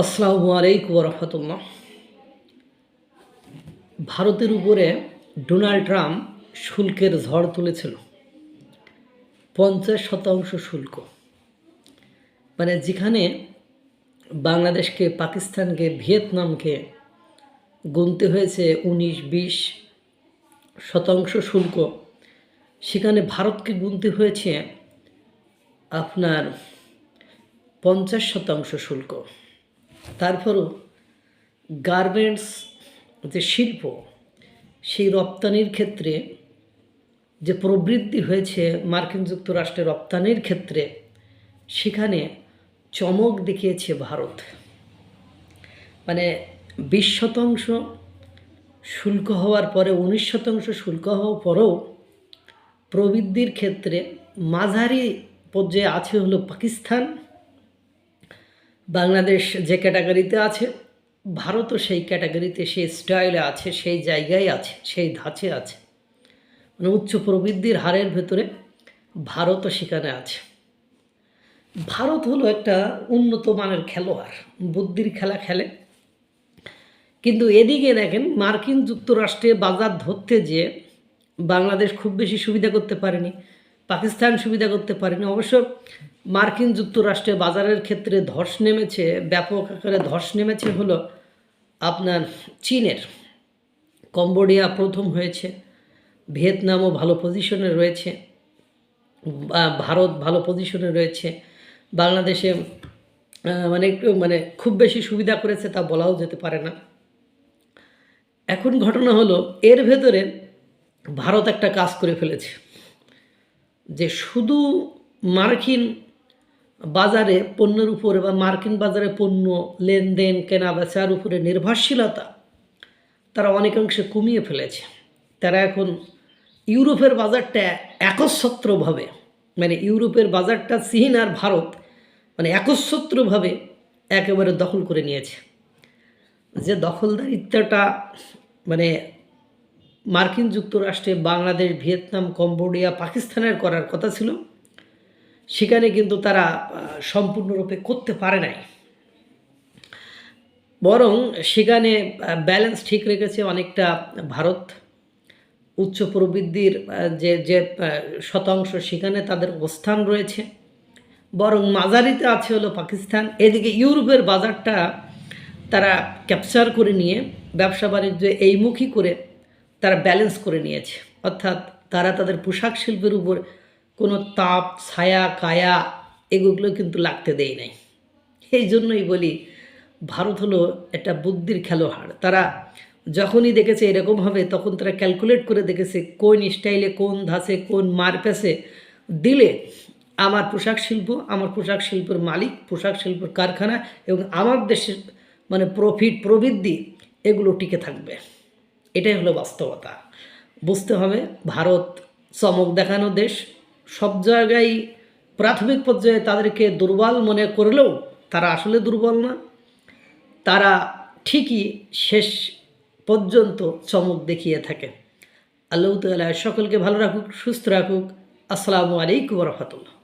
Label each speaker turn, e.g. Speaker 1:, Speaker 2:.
Speaker 1: আসসালামু আলাইকুম রহমতুল্লাহ। ভারতের উপরে ডোনাল্ড ট্রাম্প শুল্কের ঝড় তুলেছিল। পঞ্চাশ শতাংশ শুল্ক। মানে যেখানে বাংলাদেশকে, পাকিস্তানকে, ভিয়েতনামকে গুনতে হয়েছে উনিশ, বিশ শতাংশ শুল্ক, সেখানে ভারতকে গুনতে হয়েছে আপনার পঞ্চাশ শতাংশ শুল্ক। তারপরও গার্মেন্টস যে শিল্প, সেই রপ্তানির ক্ষেত্রে যে প্রবৃদ্ধি হয়েছে মার্কিন যুক্তরাষ্ট্রের রপ্তানির ক্ষেত্রে, সেখানে চমক দেখিয়েছে ভারত। মানে বিশ শতাংশ শুল্ক হওয়ার পরে, উনিশ শতাংশ শুল্ক হওয়ার পরেও প্রবৃদ্ধির ক্ষেত্রে মাঝারি পর্যায়ে আছে হলো পাকিস্তান বাংলাদেশ যে ক্যাটাগরিতে আছে, ভারতও সেই ক্যাটাগরিতে, সেই স্টাইলে আছে, সেই জায়গায় আছে, সেই ধাঁচে আছে। মানে উচ্চ প্রবৃদ্ধির হারের ভেতরে ভারতও সেখানে আছে। ভারত হলো একটা উন্নত মানের খেলোয়াড়, বুদ্ধির খেলা খেলে। কিন্তু এদিকে দেখেন, মার্কিন যুক্তরাষ্ট্রে বাজার ধরতে যে বাংলাদেশ খুব বেশি সুবিধা করতে পারেনি। পাকিস্তান সুবিধা করতে পারেনি। অবশ্য মার্কিন যুক্তরাষ্ট্রে বাজারের ক্ষেত্রে ধস নেমেছে, ব্যাপক আকারে ধস নেমেছে হলো আপনার চীনের। কম্বোডিয়া প্রথম হয়েছে, ভিয়েতনামও ভালো পজিশনে রয়েছে ভারত ভালো পজিশনে রয়েছে, বাংলাদেশে মানে একটু মানে খুব বেশি সুবিধা করেছে তা বলাও যেতে পারে না। এখন ঘটনা হলো, এর ভেতরে ভারত একটা কাজ করে ফেলেছে। যে শুধু মার্কিন বাজারে পণ্যের উপরে বা মার্কিন বাজারে পণ্য, লেনদেন, কেনা বেচার উপরে নির্ভরশীলতা তারা অনেকাংশে কমিয়ে ফেলেছে। তারা এখন ইউরোপের বাজারটা একচ্ছত্রভাবে মানে ইউরোপের বাজারটা চীন আর ভারত মানে একচ্ছত্রভাবে একেবারে দখল করে নিয়েছে। যে দখলদারিত্বটা মানে মার্কিন যুক্তরাষ্ট্রে বাংলাদেশ, ভিয়েতনাম, কম্বোডিয়া, পাকিস্তানের করার কথা ছিল। সেখানে কিন্তু তারা সম্পূর্ণরূপে করতে পারে নাই। বরং সেখানে ব্যালেন্স ঠিক রেখেছে অনেকটা ভারত। উচ্চ প্রবৃদ্ধির যে যে শতাংশ সেখানে তাদের অবস্থান রয়েছে। বরং মাঝারিতে আছে হলো পাকিস্তান। এদিকে ইউরোপের বাজারটা তারা ক্যাপচার করে নিয়ে ব্যবসা বাণিজ্য এইমুখী করে তারা ব্যালেন্স করে নিয়েছে। অর্থাৎ তারা তাদের পোশাক শিল্পের উপর কোনো তাপ, ছায়া, কায়া এগুলো কিন্তু লাগতে দেয় নাই। এই জন্যই বলি, ভারত হলো একটা বুদ্ধির খেলোয়াড়। তারা যখনই দেখেছে এরকম হবে, তখন তারা ক্যালকুলেট করে দেখেছে কোন স্টাইলে কোন ধাঁচে, কোন মারপ্যাসে দিলে আমার পোশাক শিল্প, আমার পোশাক শিল্পের মালিক, পোশাক শিল্পের কারখানা এবং আমার দেশের মানে প্রফিট প্রবৃদ্ধি এগুলো টিকে থাকবে। এটাই হলো বাস্তবতা। বুঝতে হবে, ভারত চমক দেখানো দেশ। সব জায়গায় প্রাথমিক পর্যায়ে তাদেরকে দুর্বল মনে করলেও তারা আসলে দুর্বল না। তারা ঠিকই শেষ পর্যন্ত চমক দেখিয়ে থাকে। আল্লাহ তালা সকলকে ভালো রাখুক, সুস্থ রাখুক। আসসালামু আলাইকুম রহমতুল্লাহ।